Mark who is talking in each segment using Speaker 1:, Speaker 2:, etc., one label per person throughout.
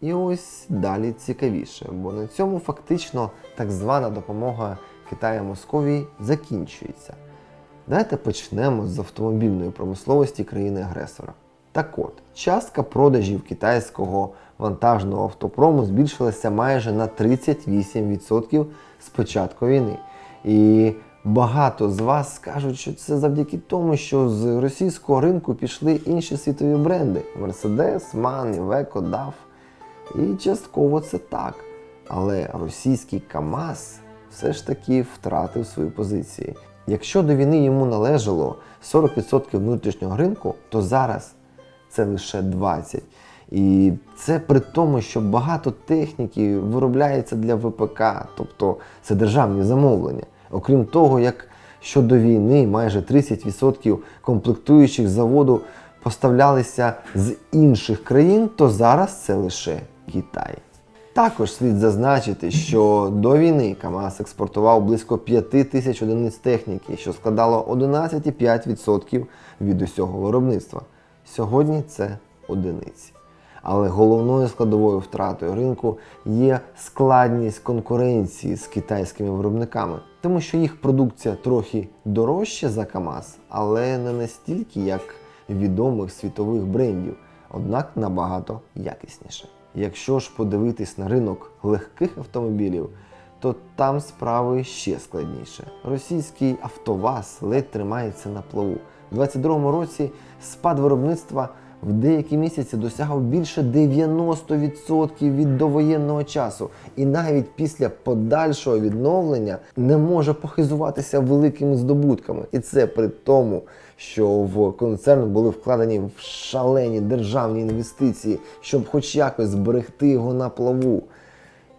Speaker 1: І ось далі цікавіше, бо на цьому фактично так звана допомога Китаю Московії закінчується. Давайте почнемо з автомобільної промисловості країни-агресора. Так от, частка продажів китайського вантажного автопрому збільшилася майже на 38% з початку війни. І багато з вас скажуть, що це завдяки тому, що з російського ринку пішли інші світові бренди: Mercedes, MAN, Iveco, DAF. І частково це так. Але російський КАМАЗ все ж таки втратив свої позиції. Якщо до війни йому належало 40% внутрішнього ринку, то зараз це лише 20%. І це при тому, що багато техніки виробляється для ВПК, тобто це державні замовлення. Окрім того, як щодо війни майже 30% комплектуючих заводу поставлялися з інших країн, то зараз це лише Китай. Також слід зазначити, що до війни КАМАЗ експортував близько 5 тисяч одиниць техніки, що складало 11,5% від усього виробництва. Сьогодні це одиниці. Але головною складовою втратою ринку є складність конкуренції з китайськими виробниками, тому що їх продукція трохи дорожча за КАМАЗ, але не настільки, як відомих світових брендів, однак набагато якісніше. Якщо ж подивитись на ринок легких автомобілів, то там справи ще складніше. Російський АвтоВАЗ ледь тримається на плаву. У 2022 році спад виробництва в деякі місяці досягав більше 90% від довоєнного часу, і навіть після подальшого відновлення не може похизуватися великими здобутками. І це при тому, що в концерн були вкладені в шалені державні інвестиції, щоб хоч якось зберегти його на плаву.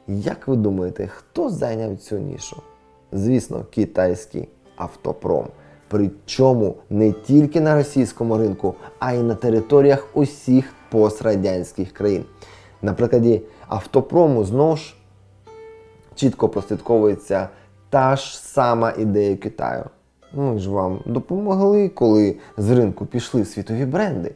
Speaker 1: Як ви думаєте, хто зайняв цю нішу? Звісно, китайський автопром. Причому не тільки на російському ринку, а й на територіях усіх пострадянських країн. На прикладі автопрому знову ж чітко прослідковується та ж сама ідея Китаю. Ми ж вам допомогли, коли з ринку пішли світові бренди.